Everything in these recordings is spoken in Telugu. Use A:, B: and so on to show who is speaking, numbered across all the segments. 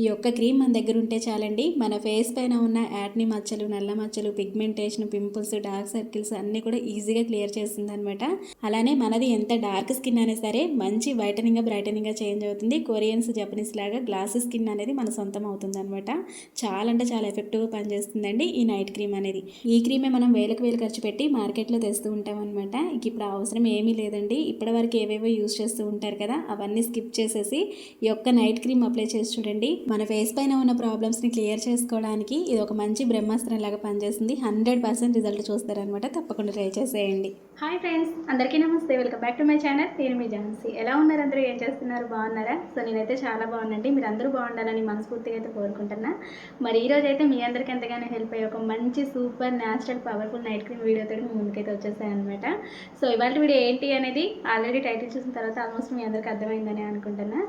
A: ఈ ఒక్క క్రీమ్ మన దగ్గర ఉంటే చాలండి. మన ఫేస్ పైన ఉన్న యాట్ని మచ్చలు నల్ల మచ్చలు పిగ్మెంటేషన్ పింపుల్స్ డార్క్ సర్కిల్స్ అన్నీ కూడా ఈజీగా క్లియర్ చేస్తుంది అనమాట అలానే మనది ఎంత డార్క్ స్కిన్ అయినా సరే మంచి వైటనింగ్గా బ్రైటనింగ్గా చేంజ్ అవుతుంది. కొరియన్స్ జపనీస్ లాగా గ్లాస్ స్కిన్ అనేది మన సొంతం అవుతుంది అనమాట చాలా అంటే చాలా ఎఫెక్టివ్గా పనిచేస్తుందండి ఈ నైట్ క్రీమ్ అనేది. ఈ క్రీమే మనం వేలకు వేలు ఖర్చు పెట్టి మార్కెట్లో తెస్తూ ఉంటాం అనమాట ఇక ఇప్పుడు అవసరం ఏమీ లేదండి. ఇప్పటి వరకు ఏవేవో యూస్ చేస్తూ ఉంటారు కదా అవన్నీ స్కిప్ చేసేసి ఈ యొక్క నైట్ క్రీమ్ అప్లై చేసి చూడండి. మన ఫేస్ పైన ఉన్న ప్రాబ్లమ్స్ని క్లియర్ చేసుకోవడానికి ఇది ఒక మంచి బ్రహ్మాస్త్రం లాగా పనిచేస్తుంది. హండ్రెడ్ పర్సెంట్ రిజల్ట్ చూస్తారనమాట తప్పకుండా ట్రై చేసేయండి.
B: హాయ్ ఫ్రెండ్స్ అందరికీ నమస్తే. Welcome back to my channel నేను మీ ఝాన్సీ. ఎలా ఉన్నారు అందరూ? ఏం చేస్తున్నారు? బాగున్నారా? సో నేనైతే చాలా బాగుందండి మీరు అందరూ బాగుండాలని మనస్ఫూర్తిగా అయితే కోరుకుంటున్నా. మరి ఈ రోజు అయితే మీ అందరికీ ఎంతగానో హెల్ప్ అయ్యే ఒక మంచి super natural powerful night cream వీడియోతో మీ ముందుకైతే వచ్చేసాయి అనమాట సో ఇవాళ వీడియో ఏంటి అనేది ఆల్రెడీ టైటిల్ చూసిన తర్వాత ఆల్మోస్ట్ మీ అందరికీ అర్థమైందని అనుకుంటున్నా.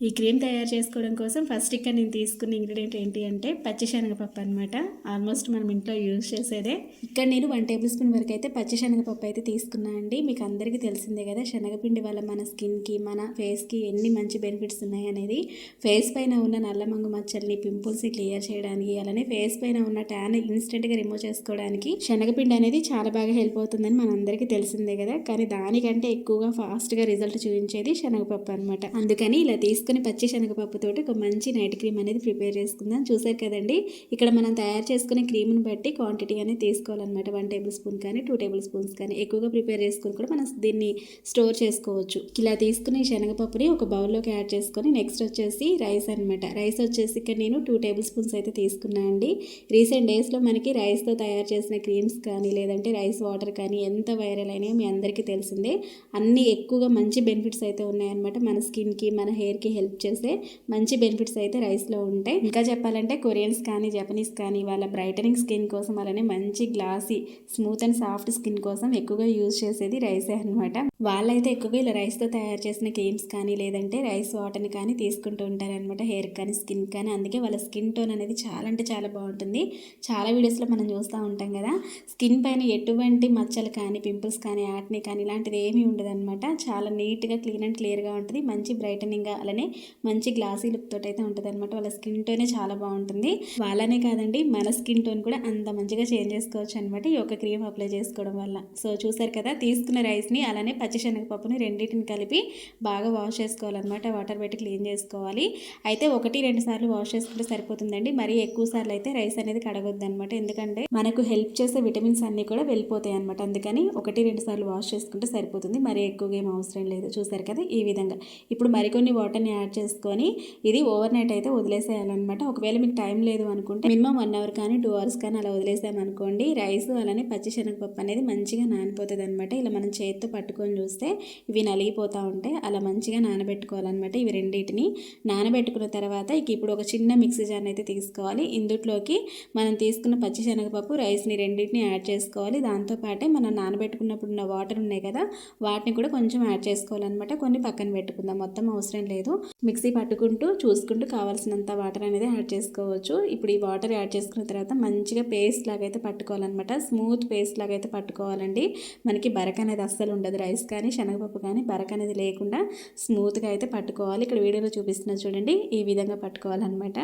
A: ఈ క్రీమ్ తయారు చేసుకోవడం కోసం ఫస్ట్ ఇక్కడ నేను తీసుకున్న ఇంగ్రీడియంట్ ఏంటి అంటే పచ్చిశనగపప్పు అనమాట ఆల్మోస్ట్ మనం ఇంట్లో యూజ్ చేసేదే. ఇక్కడ నేను వన్ టేబుల్ స్పూన్ వరకు అయితే పచ్చిశనగపప్పు అయితే తీసుకున్నా అండి. మీకు అందరికీ తెలిసిందే కదా శనగపిండి వల్ల మన స్కిన్కి మన ఫేస్కి ఎన్ని మంచి బెనిఫిట్స్ ఉన్నాయి అనేది ఫేస్ పైన ఉన్న నల్లమంగు మచ్చల్ని పింపుల్స్ని క్లియర్ చేయడానికి అలానే ఫేస్ పైన ఉన్న ట్యాన్ ఇన్స్టెంట్గా రిమూవ్ చేసుకోవడానికి శనగపిండి అనేది చాలా బాగా హెల్ప్ అవుతుందని మనందరికీ తెలిసిందే కదా. కానీ దానికంటే ఎక్కువగా ఫాస్ట్గా రిజల్ట్ చూపించేది శనగపప్పు అనమాట అందుకని ఇలా తీసుకుని పచ్చి శనగపప్పుతోటి ఒక మంచి నైట్ క్రీమ్ అనేది ప్రిపేర్ చేసుకుందాం. చూసారు కదండి? ఇక్కడ మనం తయారు చేసుకునే క్రీమ్ని బట్టి క్వాంటిటీ అనేది తీసుకోవాలన్నమాట. వన్ టేబుల్ స్పూన్ కానీ టూ టేబుల్ స్పూన్స్ కానీ ఎక్కువగా ప్రిపేర్ చేసుకుని కూడా మనం దీన్ని స్టోర్ చేసుకోవచ్చు. ఇలా తీసుకుని శనగపప్పుని ఒక బౌల్లోకి యాడ్ చేసుకొని నెక్స్ట్ వచ్చేసి రైస్ అనమాట రైస్ వచ్చేసి ఇక్కడ నేను టూ టేబుల్ స్పూన్స్ అయితే తీసుకున్నా అండి. రీసెంట్ డేస్లో మనకి రైస్తో తయారు చేసిన క్రీమ్స్ కానీ లేదంటే రైస్ వాటర్ కానీ ఎంత వైరల్ అయినాయో మీ అందరికీ తెలిసిందే. అన్ని ఎక్కువగా మంచి బెనిఫిట్స్ అయితే ఉన్నాయన్నమాట. మన స్కిన్కి మన హెయిర్కి హెల్ప్ చేసే మంచి బెనిఫిట్స్ అయితే రైస్లో ఉంటాయి. ఇంకా చెప్పాలంటే కొరియన్స్ కానీ జపనీస్ కానీ వాళ్ళ బ్రైటనింగ్ స్కిన్ కోసం అలానే మంచి glassy smooth and soft skin కోసం ఎక్కువగా యూజ్ చేసేది రైసే అనమాట వాళ్ళైతే ఎక్కువగా ఇలా రైస్తో తయారు చేసిన క్రీమ్స్ కానీ లేదంటే రైస్ వాటర్ని కానీ తీసుకుంటూ ఉంటారనమాట హెయిర్ కానీ స్కిన్ కానీ. అందుకే వాళ్ళ స్కిన్ టోన్ అనేది చాలా అంటే చాలా బాగుంటుంది. చాలా వీడియోస్లో మనం చూస్తూ ఉంటాం కదా. స్కిన్ పైన ఎటువంటి మచ్చలు కానీ పింపుల్స్ కానీ యాట్ని కానీ ఇలాంటిది ఏమీ ఉండదు చాలా నీట్గా క్లీన్ అండ్ క్లియర్గా ఉంటుంది. మంచి బ్రైటనింగ్గా అలానే మంచి గ్లాసీ లుక్ అయితే ఉంటుంది అనమాట వాళ్ళ స్కిన్ టోనే చాలా బాగుంటుంది. వాళ్ళనే కాదండి మన స్కిన్ టోన్ కూడా అంత మంచిగా చేంజ్ చేసుకోవచ్చు అనమాట ఈ యొక్క క్రీమ్ అప్లై చేసుకోవడం వల్ల. సో చూసారు కదా తీసుకున్న రైస్ని అలానే పచ్చిశనగపప్పుని రెండింటిని కలిపి బాగా వాష్ చేసుకోవాలన్నమాట. వాటర్ పెట్టి క్లీన్ చేసుకోవాలి. అయితే ఒకటి రెండు సార్లు వాష్ చేసుకుంటే సరిపోతుందండి. మరీ ఎక్కువ సార్లు అయితే రైస్ అనేది కడగొద్దు అనమాట ఎందుకంటే మనకు హెల్ప్ చేసే విటమిన్స్ అన్నీ కూడా వెళ్ళిపోతాయి అనమాట అందుకని ఒకటి రెండు సార్లు వాష్ చేసుకుంటే సరిపోతుంది. మరీ ఎక్కువగా ఏం అవసరం లేదు. చూసారు కదా ఈ విధంగా. ఇప్పుడు మరికొన్ని వాటర్ని యాడ్ చేసుకొని ఇది ఓవర్ నైట్ అయితే వదిలేసేయాలన్నమాట. ఒకవేళ మీకు టైం లేదు అనుకుంటే మినిమం వన్ అవర్ కానీ టూ అవర్స్ కానీ అలా వదిలేసామనుకోండి రైస్ అలానే పచ్చిశనగపప్పు అనేది మంచిగా నానిపోతుంది అనమాట ఇలా మనం చేతితో పట్టుకొని చూస్తే ఇవి నలిగిపోతూ ఉంటాయి అలా మంచిగా నానబెట్టుకోవాలన్నమాట ఇవి రెండింటిని. నానబెట్టుకున్న తర్వాత ఇక ఇప్పుడు ఒక చిన్న మిక్సీ జార్ అయితే తీసుకోవాలి. ఇందుట్లోకి మనం తీసుకున్న పచ్చిశనగపప్పు రైస్ని రెండింటిని యాడ్ చేసుకోవాలి. దాంతోపాటే మనం నానబెట్టుకున్నప్పుడు ఉన్న వాటర్ ఉన్నాయి కదా వాటిని కూడా కొంచెం యాడ్ చేసుకోవాలన్నమాట. కొన్ని పక్కన పెట్టుకుందాం మొత్తం అవసరం లేదు. మిక్సీ పట్టుకుంటూ చూసుకుంటూ కావాల్సినంత వాటర్ అనేది యాడ్ చేసుకోవచ్చు. ఇప్పుడు ఈ వాటర్ యాడ్ చేసుకున్న తర్వాత మంచిగా పేస్ట్ లాగా అయితే పట్టుకోవాలన్నమాట. స్మూత్ పేస్ట్ లాగా అయితే పట్టుకోవాలండి. మనకి బరక అనేది అస్సలు ఉండదు రైస్ కానీ శనగపప్పు కానీ బరక అనేది లేకుండా స్మూత్గా అయితే పట్టుకోవాలి. ఇక్కడ వీడియోలో చూపిస్తున్నా చూడండి. ఈ విధంగా పట్టుకోవాలన్నమాట.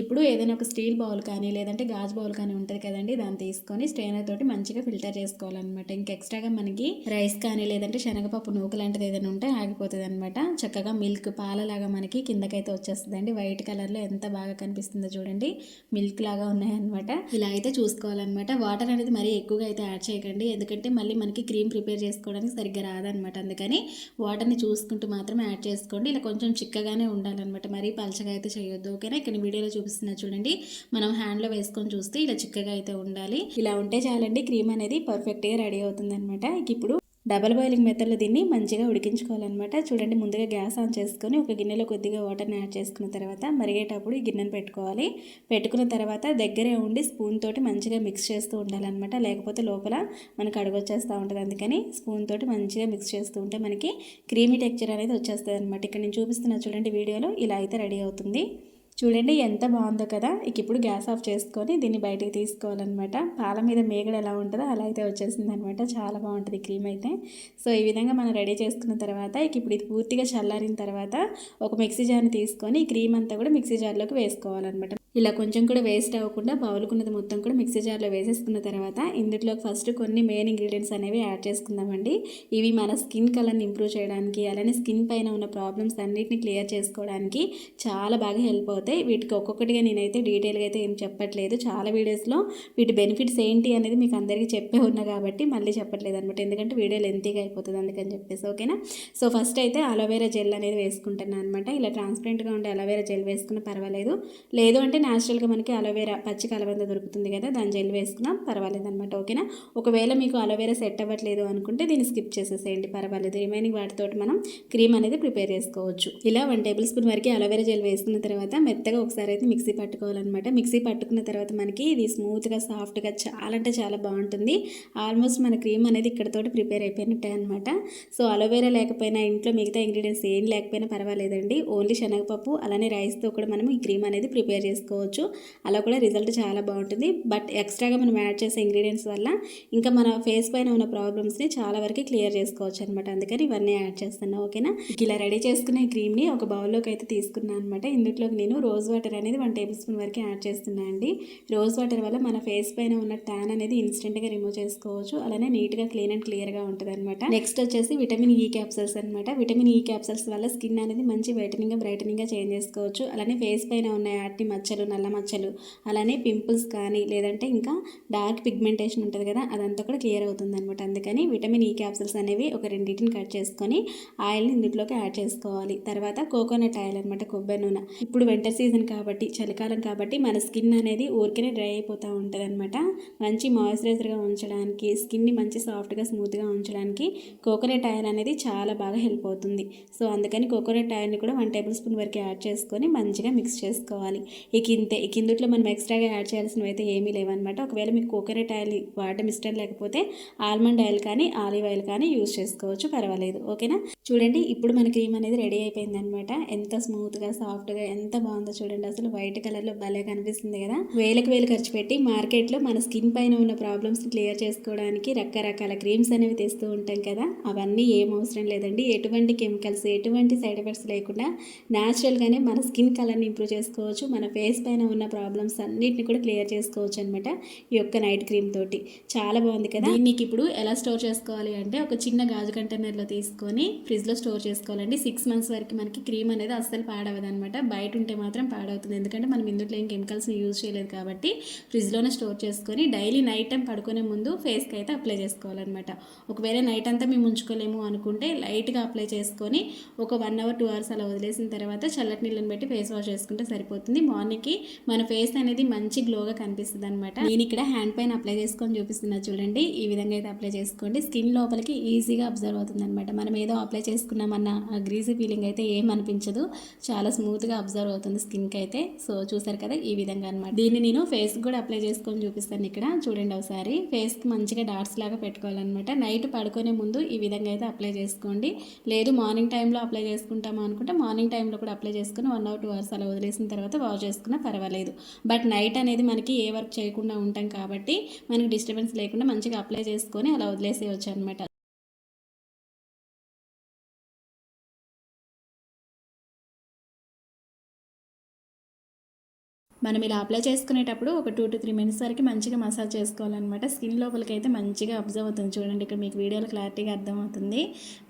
A: ఇప్పుడు ఏదైనా ఒక స్టీల్ బౌల్ కానీ లేదంటే గాజు బౌల్ కానీ ఉంటుంది కదండి దాన్ని తీసుకొని స్ట్రైనర్ తోటి మంచిగా ఫిల్టర్ చేసుకోవాలన్నమాట. ఇంకా ఎక్స్ట్రాగా మనకి రైస్ కానీ లేదంటే శనగపప్పు నూక లాంటిది ఏదైనా ఉంటే ఆగిపోతుంది అనమాట చక్కగా మిల్క్ పాలలాగా మనకి కిందకైతే వచ్చేస్తుందండి. వైట్ కలర్లో ఎంత బాగా కనిపిస్తుందో చూడండి. మిల్క్ లాగా ఉన్నాయన్నమాట. ఇలా అయితే చూసుకోవాలన్నమాట. వాటర్ అనేది మరీ ఎక్కువగా అయితే యాడ్ చేయకండి. ఎందుకంటే మళ్ళీ మనకి క్రీమ్ ప్రిపేర్ చేసుకోవడానికి సరిగ్గా రాదనమాట అందుకని వాటర్ని చూసుకుంటూ మాత్రం యాడ్ చేసుకోండి. ఇలా కొంచెం చిక్కగానే ఉండాలన్నమాట. మరీ పలచగా అయితే చేయొద్దు. ఓకేనా? ఇక్కడ వీడియోలో చూపిస్తున్నా చూడండి. మనం హ్యాండ్లో వేసుకొని చూస్తే ఇలా చిక్కగా అయితే ఉండాలి. ఇలా ఉంటే చాలండి క్రీమ్ అనేది పర్ఫెక్ట్గా రెడీ అవుతుంది అనమాట ఇప్పుడు డబల్ బాయిలింగ్ మెథడ్లో దీన్ని మంచిగా ఉడికించుకోవాలన్నమాట. చూడండి ముందుగా గ్యాస్ ఆన్ చేసుకొని ఒక గిన్నెలో కొద్దిగా వాటర్ని యాడ్ చేసుకున్న తర్వాత మరిగేటప్పుడు ఈ గిన్నెను పెట్టుకోవాలి. పెట్టుకున్న తర్వాత దగ్గరే ఉండి స్పూన్ తోటి మంచిగా మిక్స్ చేస్తూ ఉండాలన్నమాట. లేకపోతే లోపల మనకు అడుగొచ్చేస్తూ ఉంటుంది. అందుకని స్పూన్ తోటి మంచిగా మిక్స్ చేస్తూ ఉంటే మనకి క్రీమీ టెక్చర్ అనేది వచ్చేస్తుంది అనమాట ఇక్కడ నేను చూపిస్తున్నా చూడండి వీడియోలో ఇలా అయితే రెడీ అవుతుంది. చూడండి ఎంత బాగుందో కదా. ఇక ఇప్పుడు గ్యాస్ ఆఫ్ చేసుకొని దీన్ని బయటికి తీసుకోవాలన్నమాట. పాల మీద మేగడ ఎలా ఉంటుందో అలా అయితే వచ్చేసింది అనమాట చాలా బాగుంటుంది క్రీమ్ అయితే. సో ఈ విధంగా మనం రెడీ చేసుకున్న తర్వాత ఇక ఇప్పుడు ఇది పూర్తిగా చల్లారిన తర్వాత ఒక మిక్సీ జార్ని తీసుకొని ఈ క్రీమ్ అంతా కూడా మిక్సీ జార్లోకి వేసుకోవాలన్నమాట. ఇలా కొంచెం కూడా వేస్ట్ అవ్వకుండా బౌలుకున్నది మొత్తం కూడా మిక్సీ జార్లో వేసేసుకున్న తర్వాత ఇందులో ఫస్ట్ కొన్ని మెయిన్ ఇంగ్రీడియంట్స్ అనేవి యాడ్ చేసుకుందామండి. ఇవి మన స్కిన్ కలర్ని ఇంప్రూవ్ చేయడానికి అలానే స్కిన్ పైన ఉన్న ప్రాబ్లమ్స్ అన్నిటిని క్లియర్ చేసుకోవడానికి చాలా బాగా హెల్ప్ అవుతాయి. వీటికి ఒక్కొక్కటిగా నేనైతే డీటెయిల్గా అయితే ఏం చెప్పట్లేదు. చాలా వీడియోస్లో వీటి బెనిఫిట్స్ ఏంటి అనేది మీకు అందరికీ చెప్పే ఉన్నా కాబట్టి మళ్ళీ చెప్పట్లేదు అనమాట ఎందుకంటే వీడియో లెంతీగా అయిపోతుంది అందుకని చెప్పేసి ఓకేనా? సో ఫస్ట్ అయితే అలోవేరా జెల్ అనేది వేసుకుంటున్నాను అనమాట ఇలా ట్రాన్స్పరెంట్గా ఉండే అలోవేరా జెల్ వేసుకున్న పర్వాలేదు. లేదు అంటే న్యాచురల్గా మనకి అలోవేరా పచ్చి కలబంద దొరుకుతుంది కదా దాని జెల్ వేసుకున్నాం పర్వాలేదు అనమాట ఓకేనా ఒకవేళ మీకు అలోవేరా సెట్ అవ్వట్లేదు అనుకుంటే దీన్ని స్కిప్ చేసేసేయండి పర్వాలేదు. రిమైనింగ్ వాటితోటి మనం క్రీమ్ అనేది ప్రిపేర్ చేసుకోవచ్చు. ఇలా వన్ టేబుల్ స్పూన్ వరకు అలోవేరా జెల్ వేసుకున్న తర్వాత మెత్తగా ఒకసారి అయితే మిక్సీ పట్టుకోవాలన్నమాట. మిక్సీ పట్టుకున్న తర్వాత మనకి ఇది స్మూత్గా సాఫ్ట్గా చాలా అంటే చాలా బాగుంటుంది. ఆల్మోస్ట్ మన క్రీమ్ అనేది ఇక్కడతోటి ప్రిపేర్ అయిపోయినట్టే అనమాట సో అలోవేరా లేకపోయినా ఇంట్లో మిగతా ఇంగ్రీడియంట్స్ ఏం లేకపోయినా పర్వాలేదండి. ఓన్లీ శనగపప్పు అలానే రైస్తో కూడా మనం ఈ క్రీమ్ అనేది ప్రిపేర్ చేసుకోవచ్చు అలా కూడా రిజల్ట్ చాలా బాగుంటుంది. బట్ ఎక్స్ట్రాగా మనం యాడ్ చేసే ఇంగ్రీడియంట్స్ వల్ల ఇంకా మన ఫేస్ పైన ఉన్న ప్రాబ్లమ్స్ని చాలా వరకు క్లియర్ చేసుకోవచ్చు అనమాట అందుకని ఇవన్నీ యాడ్ చేస్తున్నా ఓకేనా? ఇలా రెడీ చేసుకునే క్రీమ్ని ఒక బౌల్లోకి అయితే తీసుకున్నాను అనమాట ఇందులోకి నేను రోజ్ వాటర్ అనేది వన్ టేబుల్ స్పూన్ వరకు యాడ్ చేస్తున్నా అండి. రోజ్ వాటర్ వల్ల మన ఫేస్ పైన ఉన్న ట్యాన్ అనేది ఇన్స్టెంట్గా రిమూవ్ చేసుకోవచ్చు. అలానే నీట్గా క్లీన్ అండ్ క్లియర్గా ఉంటుంది అనమాట నెక్స్ట్ వచ్చేసి విటమిన్ e ఈ క్యాప్సల్స్ అనమాట విటమిన్ e ఈ క్యాప్సల్స్ వల్ల స్కిన్ అనేది మంచి వైటనింగ్ బ్రైటనింగ్గా చేంజ్ చేసుకోవచ్చు. అలానే ఫేస్ పైన ఉన్న యాడ్ని మచ్చలు నల్ల మచ్చలు అలానే పింపుల్స్ కానీ లేదంటే ఇంకా డార్క్ పిగ్మెంటేషన్ ఉంటుంది కదా అదంతా కూడా క్లియర్ అవుతుంది అనమాట అందుకని విటమిన్ e ఈ క్యాప్సల్స్ అనేవి ఒక రెండింటిని కట్ చేసుకొని ఆయిల్ని ఇందులోకి యాడ్ చేసుకోవాలి. తర్వాత కోకోనట్ ఆయిల్ అనమాట కొబ్బరి నూనె. ఇప్పుడు వింటర్ సీజన్ కాబట్టి చలికాలం కాబట్టి మన స్కిన్ అనేది ఊరికనే డ్రై అయిపోతూ ఉంటుంది అనమాట మంచి మాయిశ్చరైజర్గా ఉంచడానికి స్కిన్ని మంచి సాఫ్ట్గా స్మూత్గా ఉంచడానికి కోకోనట్ ఆయిల్ అనేది చాలా బాగా హెల్ప్ అవుతుంది. సో అందుకని కోకోనట్ ఆయిల్ని కూడా వన్ టేబుల్ స్పూన్ వరకు యాడ్ చేసుకొని మంచిగా మిక్స్ చేసుకోవాలి. ఈ గింతే ఇక మనం ఎక్స్ట్రాగా యాడ్ చేయాల్సినవి అయితే ఏమీ లేవన్నమాట. ఒకవేళ మీకు కోకోనట్ ఆయిల్ వాడడం ఇష్టం లేకపోతే ఆల్మండ్ ఆయిల్ కానీ ఆలివ్ ఆయిల్ కానీ యూస్ చేసుకోవచ్చు పర్వాలేదు. ఓకేనా? చూడండి ఇప్పుడు మన క్రీమ్ అనేది రెడీ అయిపోయింది అనమాట ఎంత స్మూత్గా సాఫ్ట్గా ఎంత బాగుందో చూడండి. అసలు వైట్ కలర్లో భలే కనిపిస్తుంది కదా. వేలకు వేలు ఖర్చు పెట్టి మార్కెట్లో మన స్కిన్ పైన ఉన్న ప్రాబ్లమ్స్ క్లియర్ చేసుకోవడానికి రకరకాల క్రీమ్స్ అనేవి తెస్తూ ఉంటాం కదా. అవన్నీ ఏం అవసరం లేదండి. ఎటువంటి కెమికల్స్ ఎటువంటి సైడ్ ఎఫెక్ట్స్ లేకుండా న్యాచురల్గానే మన స్కిన్ కలర్ని ఇంప్రూవ్ చేసుకోవచ్చు. మన ఫేస్ పైన ఉన్న ప్రాబ్లమ్స్ అన్నిటిని కూడా క్లియర్ చేసుకోవచ్చు అనమాట ఈ యొక్క నైట్ క్రీమ్ తోటి. చాలా బాగుంది కదా? దీనికి ఇప్పుడు ఎలా స్టోర్ చేసుకోవాలి అంటే ఒక చిన్న గాజు కంటైనర్లో తీసుకొని ఫ్రిడ్జ్లో స్టోర్ చేసుకోవాలండి. సిక్స్ మంత్స్ వరకు మనకి క్రీమ్ అనేది అస్సలు పాడవదు అనమాట బయట ఉంటే మాత్రం పాడవుతుంది. ఎందుకంటే మనం ఇందులో ఏం కెమికల్స్ని యూజ్ చేయలేదు కాబట్టి ఫ్రిడ్జ్లోనే స్టోర్ చేసుకొని డైలీ నైట్ టైం పడుకునే ముందు ఫేస్కి అయితే అప్లై చేసుకోవాలన్నమాట. ఒకవేళ నైట్ అంతా మేము ఉంచుకోలేము అనుకుంటే లైట్గా అప్లై చేసుకొని ఒక వన్ అవర్ టూ అవర్స్ అలా వదిలేసిన తర్వాత చల్లటి నీళ్ళని పెట్టి ఫేస్ వాష్ చేసుకుంటే సరిపోతుంది. మార్నింగ్కి మన ఫేస్ అనేది మంచి గ్లోగా కనిపిస్తుంది అనమాట నేను ఇక్కడ హ్యాండ్ పైన అప్లై చేసుకొని చూపిస్తున్నా చూడండి. ఈ విధంగా అయితే అప్లై చేసుకోండి. స్కిన్ లోపలికి ఈజీగా అబ్జర్వ్ అవుతుంది అనమాట మనం ఏదో అప్లై చేసుకున్నామన్న గ్రీజీ ఫీలింగ్ అయితే ఏం అనిపించదు. చాలా స్మూత్గా అబ్జర్వ్ అవుతుంది స్కిన్కి అయితే. సో చూసారు కదా ఈ విధంగా అనమాట దీన్ని నేను ఫేస్ కూడా అప్లై చేసుకొని చూపిస్తాను ఇక్కడ. చూడండి ఒకసారి. ఫేస్కి మంచిగా డాట్స్ లాగా పెట్టుకోవాలన్నమాట. నైట్ పడుకునే ముందు ఈ విధంగా అయితే అప్లై చేసుకోండి. లేదు మార్నింగ్ టైంలో అప్లై చేసుకుంటాము అనుకుంటే మార్నింగ్ టైంలో కూడా అప్లై చేసుకుని వన్ అవర్ టూ అవర్స్ అలా వదిలేసిన తర్వాత వాష్ చేసుకున్న పర్వాలేదు. బట్ నైట్ అనేది మనకి ఏ వర్క్ చేయకుండా ఉంటాం కాబట్టి మనకి డిస్టర్బెన్స్ లేకుండా మంచిగా అప్లై చేసుకొని అలా వదిలేసేయచ్చు అనమాట మనం ఇలా అప్లై చేసుకునేటప్పుడు ఒక టూ టు త్రీ మినిట్స్ వరకు మంచిగా మసాజ్ చేసుకోవాలన్నమాట. స్కిన్ లోపలికి అయితే మంచిగా అబ్జర్వ్ అవుతుంది. చూడండి ఇక్కడ మీకు వీడియోలో క్లారిటీగా అర్థమవుతుంది.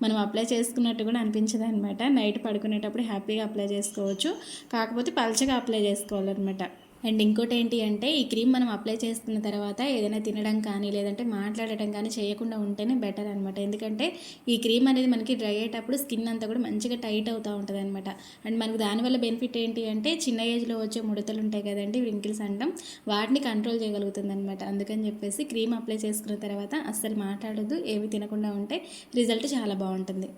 A: మనం అప్లై చేసుకున్నట్టు కూడా అనిపించదు అనమాట నైట్ పడుకునేటప్పుడు హ్యాపీగా అప్లై చేసుకోవచ్చు. కాకపోతే పల్చగా అప్లై చేసుకోవాలన్నమాట. అండ్ ఇంకోటి ఏంటి అంటే ఈ క్రీమ్ మనం అప్లై చేసుకున్న తర్వాత ఏదైనా తినడం కానీ లేదంటే మాట్లాడటం కానీ చేయకుండా ఉంటేనే బెటర్ అనమాట ఎందుకంటే ఈ క్రీమ్ అనేది మనకి డ్రై అయ్యేటప్పుడు స్కిన్ అంతా కూడా మంచిగా టైట్ అవుతూ ఉంటుంది అనమాట అండ్ మనకు దానివల్ల బెనిఫిట్ ఏంటి అంటే చిన్న ఏజ్లో వచ్చే ముడతలు ఉంటాయి కదండి వింకిల్స్ అంటాం వాటిని కంట్రోల్ చేయగలుగుతుంది అనమాట అందుకని చెప్పేసి క్రీమ్ అప్లై చేసుకున్న తర్వాత అస్సలు మాట్లాడద్దు ఏవి తినకుండా ఉంటే రిజల్ట్ చాలా బాగుంటుంది.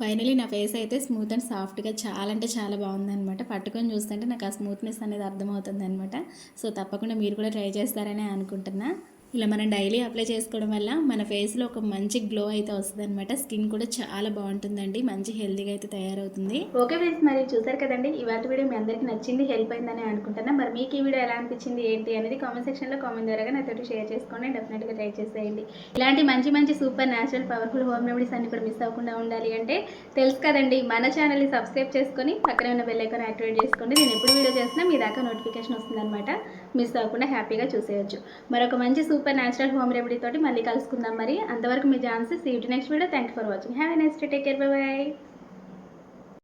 A: ఫైనలీ నా ఫేస్ అయితే స్మూత్ అండ్ సాఫ్ట్గా చాలా అంటే చాలా బాగుందనమాట పట్టుకొని చూస్తుంటే నాకు ఆ స్మూత్నెస్ అనేది అర్థమవుతుంది అనమాట సో తప్పకుండా మీరు కూడా ట్రై చేస్తారని అనుకుంటున్నా. ఇలా మనం డైలీ అప్లై చేసుకోవడం వల్ల మన ఫేస్లో ఒక మంచి గ్లో అయితే వస్తుంది అనమాట స్కిన్ కూడా చాలా బాగుంటుందండి. మంచి హెల్తీగా అయితే తయారవుతుంది.
B: ఓకే ఫ్రెండ్స్ మరి చూసారు కదండి? ఇవాళ వీడియో మీ అందరికీ నచ్చింది హెల్ప్ అయిందని అనుకుంటున్నా. మరి మీకు ఈ వీడియో ఎలా అనిపించింది ఏంటి అనేది కామెంట్ సెక్షన్లో కామెంట్ ద్వారా నాతోటి షేర్ చేసుకోండి. డెఫినెట్గా ట్రై చేసేయండి. ఇలాంటి మంచి మంచి super natural powerful home remedies అన్ని కూడా మిస్ అవ్వకుండా ఉండాలి అంటే తెలుసు కదండి మన ఛానల్ని సబ్స్క్రైబ్ చేసుకొని పక్కనే ఉన్న బెల్ ఐకాన్ యాక్టివేట్ చేసుకోండి. నేను ఎప్పుడు వీడియో చేసినా మీ దాకా నోటిఫికేషన్ వస్తుందన్నమాట. మిస్ అవ్వకుండా హ్యాపీగా చూసేయచ్చు. మరొక మంచి super super natural home remedy తోటి మళ్ళీ కలుసుకుందాం మరి. అంతవరకు మీ chances see next video. Thank for watching have a next take care bye bye